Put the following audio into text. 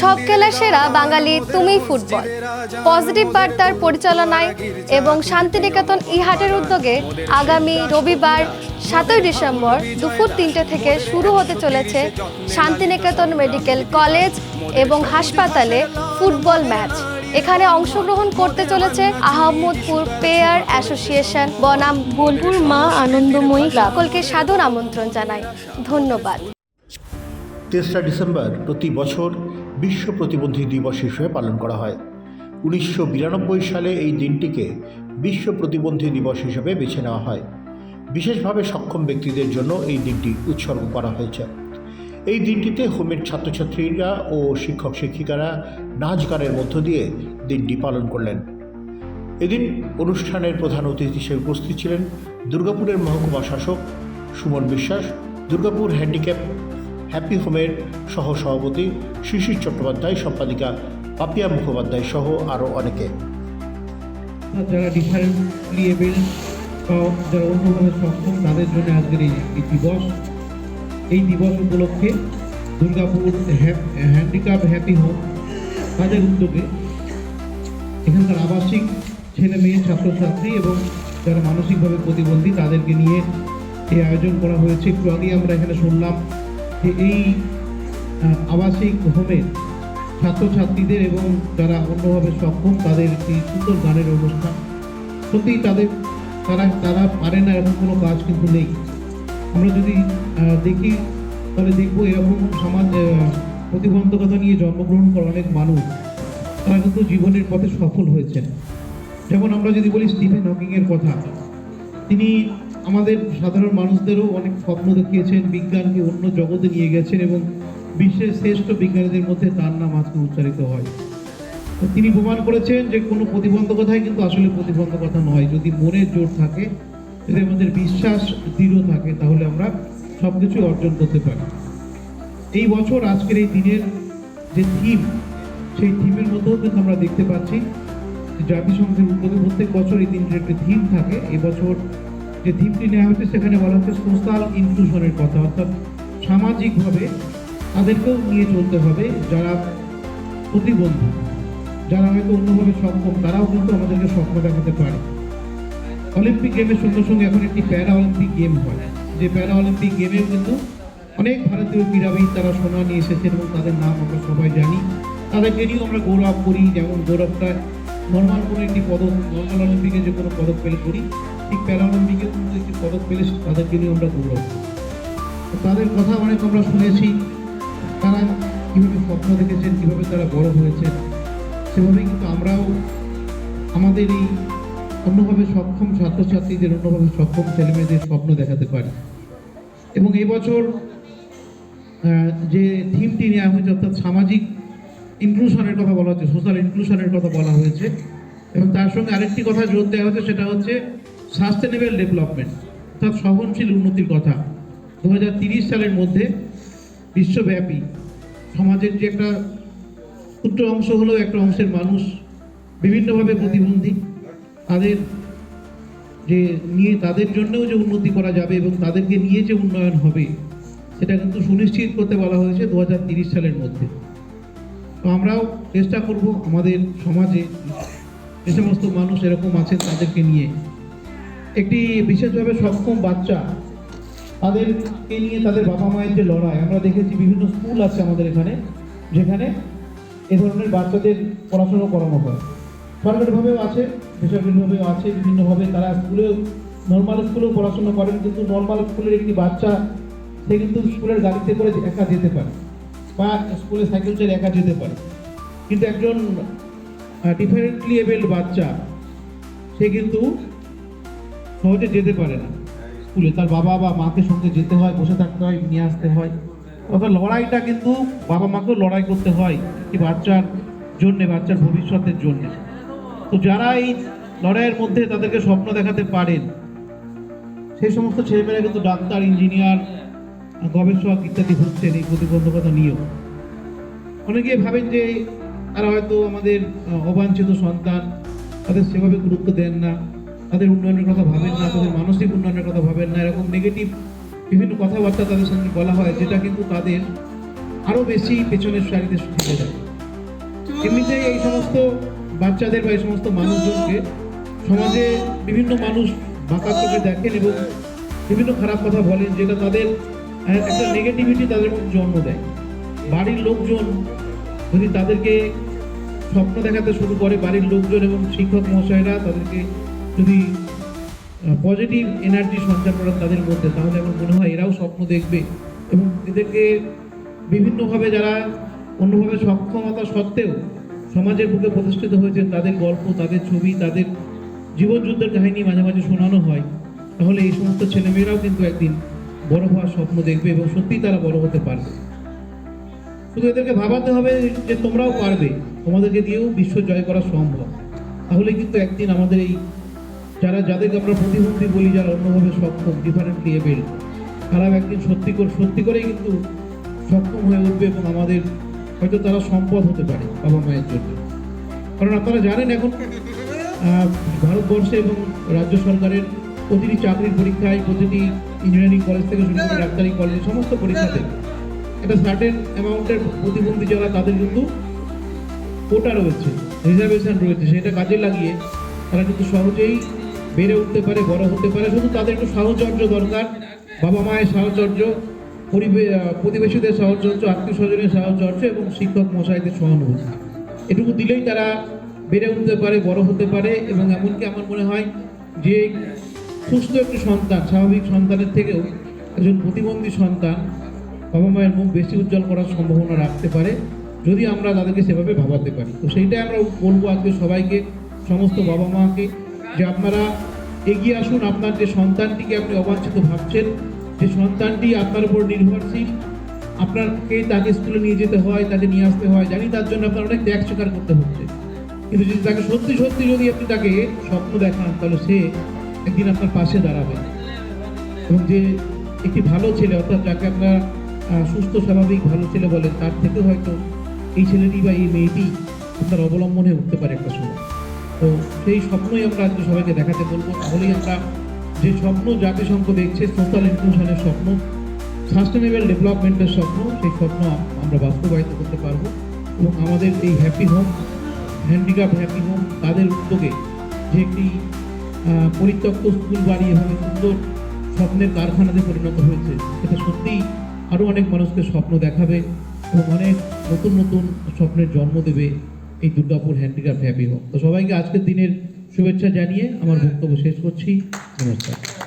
সব খেলা সেরা বাঙালি তুমি ফুটবল। পজিটিভ বার্তার পরিচালনায় এবং শান্তিনিকেতন ইহাটের উদ্যোগে আগামী রবিবার সাতই ডিসেম্বর দুপুর তিনটে থেকে শুরু হতে চলেছে শান্তিনিকেতন মেডিকেল কলেজ এবং হাসপাতালে ফুটবল ম্যাচ। এখানে অংশগ্রহণ করতে চলেছে আহমদপুর পেয়ার অ্যাসোসিয়েশন। বনাম বোলপুর মা আনন্দময়ী। সকলকে সাদর আমন্ত্রণ জানাই। ধন্যবাদ। তেসরা ডিসেম্বর প্রতি বছর বিশ্ব প্রতিবন্ধী দিবস হিসেবে পালন করা হয়। উনিশশো বিরানব্বই সালে এই দিনটিকে বিশ্ব প্রতিবন্ধী দিবস হিসেবে বেছে নেওয়া হয়। বিশেষভাবে সক্ষম ব্যক্তিদের জন্য এই দিনটি উৎসর্গ করা হয়েছে। এই দিনটিতে হোমের ছাত্রছাত্রীরা ও শিক্ষক শিক্ষিকারা নাচ গানের মধ্য দিয়ে দিনটি পালন করলেন। এদিন অনুষ্ঠানের প্রধান অতিথি হিসেবে উপস্থিত ছিলেন দুর্গাপুরের মহকুমা শাসক সুমন বিশ্বাস, দুর্গাপুর হ্যান্ডিক্যাপ হ্যাপি হোমের সহ সভাপতি শিশির চট্টোপাধ্যায়, সম্পাদিকা পাপিয়া মুখোপাধ্যায় সহ আরও অনেকে। যারা ডিফারেন্টলি এবেল বা যারা অন্যভাবে সক্ষম, তাদের জন্য আজকের এই দিবস। এই দিবস উপলক্ষে দুর্গাপুর হ্যান্ডিক্যাপ হ্যাপি হোম তাদের উদ্যোগে এখানকার আবাসিক ছেলে মেয়ে, ছাত্রছাত্রী এবং যারা মানসিকভাবে প্রতিবন্ধী, তাদেরকে নিয়ে এই আয়োজন করা হয়েছে। একটু আগে আমরা এখানে শুনলাম যে এই আবাসিক হোমের ছাত্রছাত্রীদের এবং যারা অন্যভাবে সক্ষম, তাদের একটি সুন্দর গানের অনুষ্ঠান সত্যিই তাদের, তারা তারা পারে না এরকম কোনো কাজ কিন্তু নেই। আমরা যদি দেখি, তাহলে দেখব এরকম সমাজ প্রতিবন্ধকতা নিয়ে জন্মগ্রহণ করা অনেক মানুষ। তারা কিন্তু জীবনের পথে সফল হয়েছেন। যেমন আমরা যদি বলি স্টিফেন হকিংয়ের কথা, তিনি আমাদের সাধারণ মানুষদেরও অনেক স্বপ্ন দেখিয়েছেন, বিজ্ঞানকে অন্য জগতে নিয়ে গেছেন এবং বিশ্বের শ্রেষ্ঠ বিজ্ঞানীদের মধ্যে তার নাম আজকে উচ্চারিত হয়। তো তিনি প্রমাণ করেছেন যে কোনো প্রতিবন্ধকতাই কিন্তু আসলে প্রতিবন্ধকতা নয়। যদি মনের জোর থাকে, যদি আমাদের বিশ্বাস দৃঢ় থাকে, তাহলে আমরা সব কিছু অর্জন করতে পারি। এই বছর আজকের এই দিনের যে থিম, সেই থিমের মধ্যেও কিন্তু আমরা দেখতে পাচ্ছি। জাতিসংঘের উদ্যোগে প্রত্যেক বছর এই দিনটির একটি থিম থাকে। এবছর যে থিমটি নেওয়া হচ্ছে সেখানে বলা হচ্ছে সোশ্যাল ইনক্লুশনের কথা অর্থাৎ সামাজিকভাবে তাদেরকেও নিয়ে চলতে হবে যারা প্রতিবন্ধী, যারা হয়তো অন্যভাবে সক্ষম, তারাও কিন্তু আমাদেরকে স্বপ্ন দেখাতে পারে। অলিম্পিক গেমের সঙ্গে সঙ্গে এখন একটি প্যারা অলিম্পিক গেম হয়। যে প্যারা অলিম্পিক গেমেও কিন্তু অনেক ভারতীয় ক্রীড়াবিদ তারা সোনা নিয়ে এসেছেন এবং তাদের নাম আমরা সবাই জানি। তাদেরকে নিয়েও আমরা গৌরব করি, যেমন গৌরবটা নর্মাল কোনো একটি পদক, নর্মাল অলিম্পিকে যে কোনো পদক পেলে করি। ঠিক প্যারা অলিম্পিকেও কিন্তু একটি পদক পেলে তাদেরকে নিয়ে আমরা গৌরব তাদের কথা অনেক আমরা শুনেছি। তারা কীভাবে স্বপ্ন দেখেছেন, কীভাবে তারা বড় হয়েছে সেভাবেই কিন্তু আমরাও আমাদের এই অন্যভাবে সক্ষম ছাত্রছাত্রীদের, অন্যভাবে সক্ষম ছেলেমেয়েদের স্বপ্ন দেখাতে পারি। এবং এবছর যে থিমটি নেওয়া হয়েছে, অর্থাৎ সামাজিক ইনক্লুশনের কথা বলা হচ্ছে সোশ্যাল ইনক্লুশনের কথা বলা হয়েছে। এবং তার সঙ্গে আরেকটি কথা জোর দেওয়া হয়েছে, সেটা হচ্ছে সাস্টেনেবল ডেভেলপমেন্ট অর্থাৎ সহনশীল উন্নতির কথা। দু সালের মধ্যে বিশ্বব্যাপী সমাজের যে একটা ক্ষুদ্র অংশ হলেও একটা অংশের মানুষ বিভিন্নভাবে প্রতিবন্ধী, তাদের যে নিয়ে, তাদের জন্যও যে উন্নতি করা যাবে এবং তাদেরকে নিয়ে যে উন্নয়ন হবে, সেটা কিন্তু সুনিশ্চিত করতে বলা হয়েছে দু সালের মধ্যে। তো আমরাও চেষ্টা করব আমাদের সমাজে যে সমস্ত মানুষ এরকম আছেন তাদেরকে নিয়ে একটি বিশেষভাবে সক্ষম বাচ্চা তাদেরকে নিয়ে তাদের বাবা মায়ের যে লড়াই, আমরা দেখেছি বিভিন্ন স্কুল আছে আমাদের এখানে, যেখানে এ ধরনের বাচ্চাদের পড়াশুনো করানো হয়। সরকারিভাবেও আছে, বেসরকারিভাবেও আছে, বিভিন্নভাবে তারা স্কুলেও নর্মাল স্কুলেও পড়াশোনা করেন, কিন্তু নর্মাল স্কুলের একটি বাচ্চা, সে কিন্তু স্কুলের গাড়িতে করে একা যেতে পারে বা স্কুলে সাইকেল চালিয়ে একা যেতে পারে। কিন্তু একজন ডিফারেন্টলি এবেল বাচ্চা, সে কিন্তু সহজে যেতে পারে না। স্কুলে তার বাবা বা মাকে সঙ্গে যেতে হয়, বসে থাকতে হয়, নিয়ে আসতে হয়। অর্থাৎ লড়াইটা কিন্তু বাবা মাকেও লড়াই করতে হয় একটি বাচ্চার জন্যে, বাচ্চার ভবিষ্যতের জন্যে। তো যারা এই লড়াইয়ের মধ্যে তাদেরকে স্বপ্ন দেখাতে পারেন, সেই সমস্ত ছেলেমেয়েরা কিন্তু ডাক্তার, ইঞ্জিনিয়ার, গবেষক ইত্যাদি হচ্ছেন এই প্রতিবন্ধকতা নিয়েও। অনেকে ভাবেন যে তারা হয়তো আমাদের অবাঞ্ছিত সন্তান, তাদের সেভাবে গুরুত্ব দেন না। তাদের উন্নয়নের কথা ভাবেন না, তাদের মানসিক উন্নয়নের কথা ভাবেন না, এরকম নেগেটিভ বিভিন্ন কথাবার্তা তাদের সঙ্গে বলা হয়, যেটা কিন্তু তাদের আরও বেশি পেছনের সারিতে থেকে যায়। এই সমস্ত বাচ্চাদের বা এই সমস্ত মানুষজনকে সমাজে বিভিন্ন মানুষ বাঁকা চোখে দেখেন এবং বিভিন্ন খারাপ কথা বলেন, যেটা তাদের একটা নেগেটিভিটি তাদের মধ্যে জন্ম দেয়। বাড়ির লোকজন যদি তাদেরকে স্বপ্ন দেখাতে শুরু করে, বাড়ির লোকজন এবং শিক্ষক মহাশয়রা তাদেরকে যদি পজিটিভ এনার্জি সঞ্চার করেন তাদের মধ্যে, তাহলে আমার মনে হয় এরাও স্বপ্ন দেখবে এবং এদেরকে বিভিন্নভাবে যারা অন্যভাবে সক্ষমতা সত্ত্বেও সমাজের বুকে প্রতিষ্ঠিত হয়েছেন তাদের গল্প, তাদের ছবি, তাদের জীবনযুদ্ধের কাহিনী মাঝে মাঝে শোনানো হয়, তাহলে এই সমস্ত ছেলেমেয়েরাও কিন্তু একদিন বড় হওয়ার স্বপ্ন দেখবে এবং সত্যিই তারা বড় হতে পারবে। শুধু এদেরকে ভাবাতে হবে যে তোমরাও পারবে, তোমাদেরকে দিয়েও বিশ্ব জয় করা সম্ভব। তাহলে কিন্তু একদিন আমাদের এই যারা যাদেরকে আমরা প্রতিবন্ধী বলি, যারা অন্যভাবে সক্ষম ডিফারেন্টলি এবেল তারা একদিন সত্যি করে, সত্যি করেই কিন্তু সক্ষম হয়ে উঠবে এবং আমাদের হয়তো তারা সম্পদ হতে পারে বাবা মায়ের জন্য। কারণ আপনারা জানেন এখন ভারতবর্ষে এবং রাজ্য সরকারের প্রতিটি চাকরির পরীক্ষায়, প্রতিটি ইঞ্জিনিয়ারিং কলেজ থেকে শুরু করে ডাক্তারি কলেজ সমস্ত পরীক্ষাতে একটা সার্টেন অ্যামাউন্টের প্রতিবন্ধী যারা, তাদের কিন্তু কোটা রয়েছে রিজার্ভেশন রয়েছে, সেটা কাজে লাগিয়ে তারা কিন্তু সহজেই বেড়ে উঠতে পারে বড় হতে পারে, শুধু তাদের একটু সাহচর্য দরকার। বাবা মায়ের সাহচর্য প্রতিবেশীদের সাহচর্য, আত্মীয় স্বজনের সাহচর্য এবং শিক্ষক মশাইদের সহানুভূতি। এটুকু দিলেই তারা বেড়ে উঠতে পারে বড় হতে পারে এবং এমনকি আমার মনে হয় যে সুস্থ একটি সন্তান, স্বাভাবিক সন্তানের থেকেও একজন প্রতিবন্ধী সন্তান বাবা মায়ের মুখ বেশি উজ্জ্বল করার সম্ভাবনা রাখতে পারে, যদি আমরা তাদেরকে সেভাবে ভাবাতে পারি। তো সেইটাই আমরা বলব আজকে সবাইকে, সমস্ত বাবা মাকে যে আপনারা এগিয়ে আসুন, আপনার যে সন্তানটিকে আপনি অবাঞ্ছিত ভাবছেন, যে সন্তানটি আপনার উপর নির্ভরশীল, আপনাকে তাকে স্কুলে নিয়ে যেতে হয়, তাকে নিয়ে আসতে হয়, জানি তার জন্য আপনার অনেক ত্যাগ স্বীকার করতে হচ্ছে। কিন্তু যদি তাকে সত্যি সত্যি যদি আপনি তাকে স্বপ্ন দেখান, তাহলে সে একদিন আপনার পাশে দাঁড়াবে। এবং যে একটি ভালো ছেলে, অর্থাৎ যাকে আপনারা সুস্থ, স্বাভাবিক ভালো ছেলে বলেন তার থেকে হয়তো এই ছেলেটি বা এই মেয়েটি আপনার অবলম্বনে উঠতে পারে একটা সময়। তো সেই স্বপ্নই আমরা আজকে সবাইকে দেখাতে বলব। তাহলেই আমরা যে স্বপ্ন জাতিসংঘ দেখছে সোশ্যাল ইনক্লুশনের স্বপ্ন সাস্টেনেবল ডেভেলপমেন্টের স্বপ্ন, সেই স্বপ্ন আমরা বাস্তবায়িত করতে পারব। এবং আমাদের এই happy home handicap happy home তাদের উদ্যোগে যে একটি পরিত্যক্ত স্কুল বাড়ি এভাবে সুন্দর স্বপ্নের কারখানাতে পরিণত হয়েছে এটা সত্যিই আরও অনেক মানুষকে স্বপ্ন দেখাবে এবং অনেক নতুন নতুন স্বপ্নের জন্ম দেবে। এই দুর্গাপুর হ্যান্ডিক্রাফট হ্যাপি হোম তো সবাইকে আজকের দিনের শুভেচ্ছা জানিয়ে আমার বক্তব্য শেষ করছি। নমস্কার।